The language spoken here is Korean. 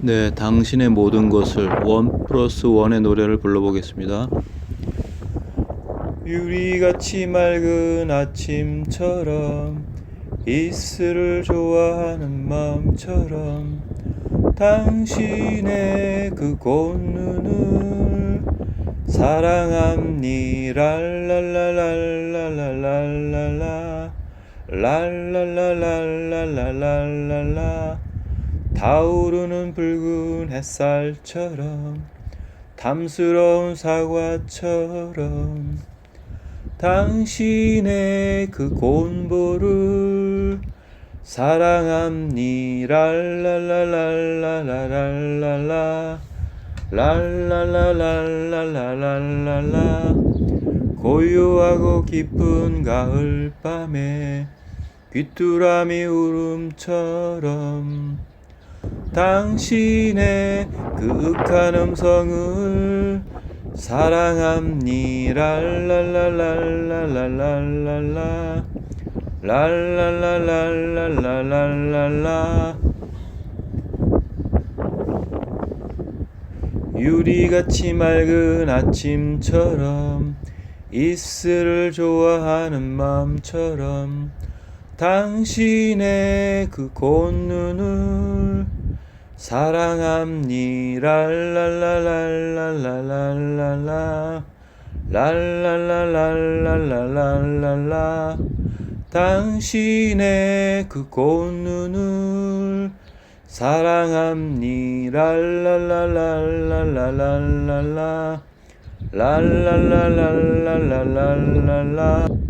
네, 당신의 모든 것을 원 플러스 원의 노래를 불러보겠습니다. 유리같이 맑은 아침처럼 이슬을 좋아하는 마음처럼 당신의 그 고눈을 사랑합니 랄랄랄랄랄랄랄라 랄랄랄랄랄랄라 타오르는 붉은 햇살처럼 탐스러운 사과처럼 당신의 그 곤보를 사랑합니 랄랄랄랄랄랄랄라 랄랄랄랄랄랄라 고요하고 깊은 가을 밤에 귀뚜라미 울음처럼 당신의 그 윽한 음성을 사랑합니 랄랄랄랄랄랄랄라. 랄랄랄랄랄랄라. 유리같이 맑은 아침처럼 이슬을 좋아하는 마음처럼 당신의 그 곤눈을 사랑합니 랄랄랄랄랄랄라. 랄랄랄랄랄랄라. 당신의 그 곤눈을 사랑합니 랄랄랄랄랄랄라. 랄랄랄랄랄랄라